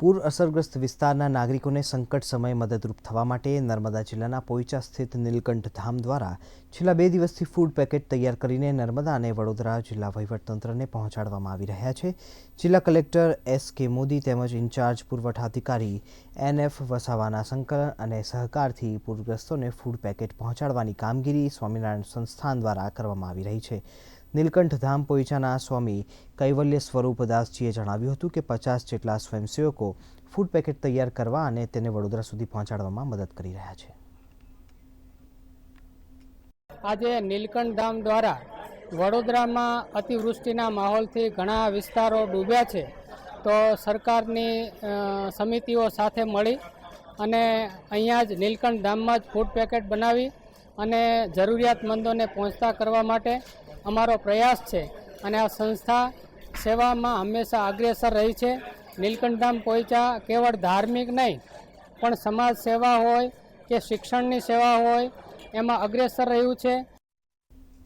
પૂર અસરગ્રસ્ત વિસ્તારના નાગરિકોને સંકટ સમયે મદદરૂપ થવા માટે નર્મદા જિલ્લાના પોઈચા સ્થિત નીલકંઠ ધામ દ્વારા છેલ્લા બે દિવસથી ફૂડ પેકેટ તૈયાર કરીને નર્મદા અને વડોદરા જિલ્લા વહીવટતંત્રને પહોંચાડવામાં આવી રહ્યા છે. જિલ્લા કલેક્ટર એસ કે મોદી તેમજ ઇન્ચાર્જ પુરવઠા અધિકારી એન એફ વસાવાના સંકલન અને સહકારથી પૂરગ્રસ્તોને ફૂડ પેકેટ પહોંચાડવાની કામગીરી સ્વામિનારાયણ સંસ્થાન દ્વારા કરવામાં આવી રહી છે. નીલકંઠ ધામ પોઈચાના સ્વામી કૈવલ્ય સ્વરૂપદાસજીએ જણાવ્યું હતું કે પચાસ જેટલા સ્વયંસેવકો ફૂડ પેકેટ તૈયાર કરવા અને તેને વડોદરા સુધી પહોંચાડવામાં મદદ કરી રહ્યા છે. આજે નીલકંઠ ધામ દ્વારા વડોદરામાં અતિવૃષ્ટિના માહોલથી ઘણા વિસ્તારો ડૂબ્યા છે. તો સરકારની સમિતિઓ સાથે મળી અને અહીંયા જ નીલકંઠ ધામમાં જ ફૂડ પેકેટ બનાવી અને જરૂરિયાતમંદોને પહોંચતા કરવા માટે અમારો પ્રયાસ છે અને આ સંસ્થા સેવામાં હંમેશા અગ્રેસર રહી છે. નીલકંઠધામ પોઈચા કેવળ ધાર્મિક નહીં, પણ સમાજ સેવા હોય કે શિક્ષણની સેવા હોય, એમાં અગ્રેસર રહ્યું છે.